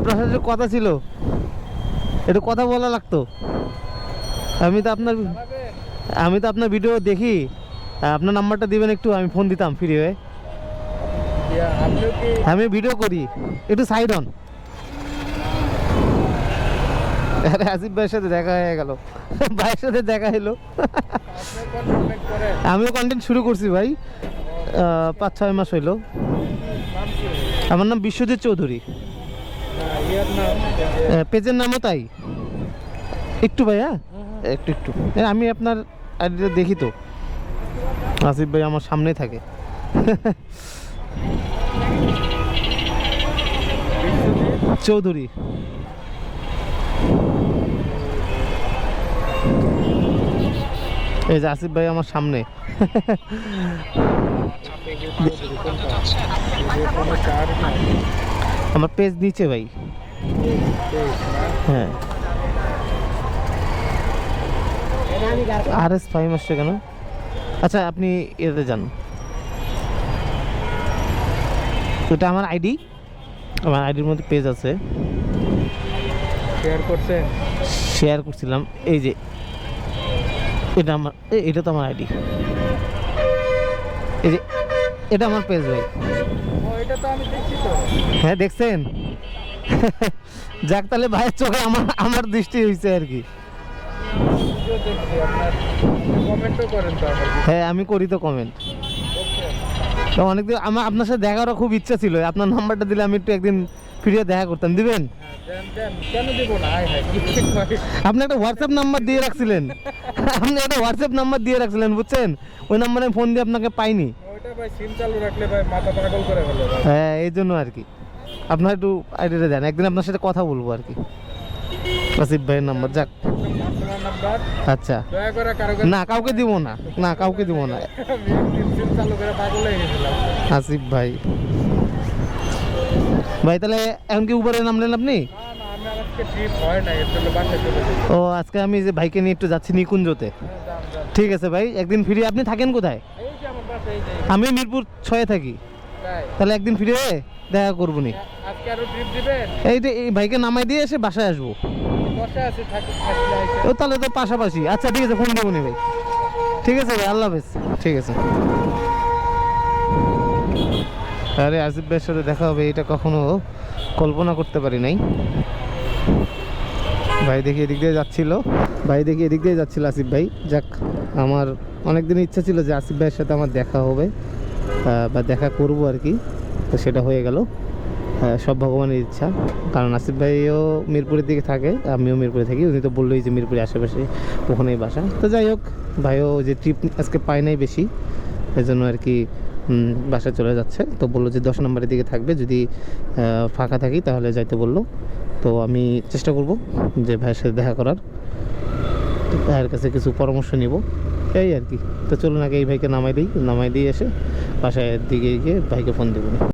আপনার সাথে কথা ছিল, একটু কথা বলা লাগতো। আমি তো আপনার, আমি তো আপনার ভিডিও দেখি। আপনার নাম্বারটা দিবেন একটু, আমি ফোন দিতাম ফ্রি হয়ে। আমি ভিডিও করি, একটু সাইড অন আরে আসিফ ভাইয়ের সাথে দেখা হয়ে গেল। ভাইয়ের সাথে দেখা করেন আমিও কন্টেন্ট শুরু করছি ভাই। পাঁচ ছয় মাস হইল। আমার নাম বিশ্বজিৎ চৌধুরী। পেজের নামও তাই? একটু ভাই হ্যাঁ একটু। একটু আমি আপনার আইডিটা দেখি তো। আসিফ ভাই আমার সামনেই থাকে। চৌধুরী। এই যে আসিফ ভাই আমার সামনে। কোনো চার আমার পেজ নিচে ভাই। হ্যাঁ। আর এস ফাইভ আসছে কেন? আচ্ছা আপনি এতে যান। ওটা আমার আইডি। আমার আইডির মধ্যে পেজ আছে। শেয়ার করছেন? শেয়ার করছিলাম। এই যে এটা আমার এটা তো আমার আইডি। এই যে এটা আমার পেজ ভাই। হ্যাঁ দেখছেন? যাক তাহলে ভাইয়ের চোখে আমার আমার দৃষ্টি হয়েছে আর কি। হ্যাঁ আমি করি তো কমেন্ট তো অনেকদিন আমার আপনার সাথে দেখারও খুব ইচ্ছা ছিল। আপনার নাম্বারটা দিলে আমি একটু একদিন ফিরিয়ে দেখা করতাম। দিবেন? হ্যাঁ? আপনি একটা হোয়াটসঅ্যাপ নাম্বার দিয়ে রাখছিলেন। আপনি একটা হোয়াটসঅ্যাপ নাম্বার দিয়ে রাখছিলেন বুঝছেন? ওই নাম্বারে ফোন দিয়ে আপনাকে পাইনি। হ্যাঁ এই জন্য আর কি। আপনার একটু দেন একদিন আপনার সাথে কথা বলব আর কি। আসিফ ভাইয়ের নাম্বার যাক। আচ্ছা। না কাউকে দিব না না কাউকে দিব না। আসিফ ভাই। ভাই তাহলে এখন কি উপরে নামলেন আপনি? ও আজকে আমি যে ভাইকে নিয়ে একটু যাচ্ছি নিকুঞ্জতে। হ্যাঁ। ঠিক আছে ভাই একদিন ফিরে আপনি থাকেন কোথায়? আমি মিরপুর ছয়ে থাকি। তাহলে একদিন ফিরে দেখা করব নি এই যে ভাইকে নামাই দিয়ে এসে বাসায় আসব। ও তাহলে তো পাশাপাশি। আচ্ছা ঠিক আছে ফোন দেবো নি ভাই। ঠিক আছে ভাই আল্লাহ হাফেজ। ঠিক আছে। আরে আসিফ ভাইয়ের সাথে দেখা হবে এটা কখনো কল্পনা করতে পারি নাই। ভাই দেখি এদিক দিয়ে যাচ্ছিল। ভাই দেখি এদিক দিয়ে যাচ্ছিল আসিফ ভাই। যাক, আমার অনেক দিন ইচ্ছা ছিল যে আসিফ ভাইয়ের সাথে আমার দেখা হবে বা দেখা করব আর কি। তো সেটা হয়ে গেল সব ভগবানের ইচ্ছা। কারণ আসিফ ভাইও মিরপুরের দিকে থাকে, আমিও মিরপুরে থাকি। উনি তো বললোই যে মিরপুরের আশেপাশে ওখানেই বাসা। তো যাই হোক, ভাইও যে ট্রিপ আজকে পায় নাই বেশি এই জন্য আর কি বাসায় চলে যাচ্ছে। তো বলল যে দশ নম্বরের দিকে থাকবে, যদি ফাঁকা থাকি তাহলে যাইতে বলল। তো আমি চেষ্টা করব যে ভাইয়ের সাথে দেখা করার। ভাইয়ের কাছে কিছু পরামর্শ নিব। এই আর কি। তো চলুন আগে এই ভাইকে নামাই দিই। নামাই দিয়ে এসে বাসায় দিকে গিয়ে ভাইকে ফোন দেবো।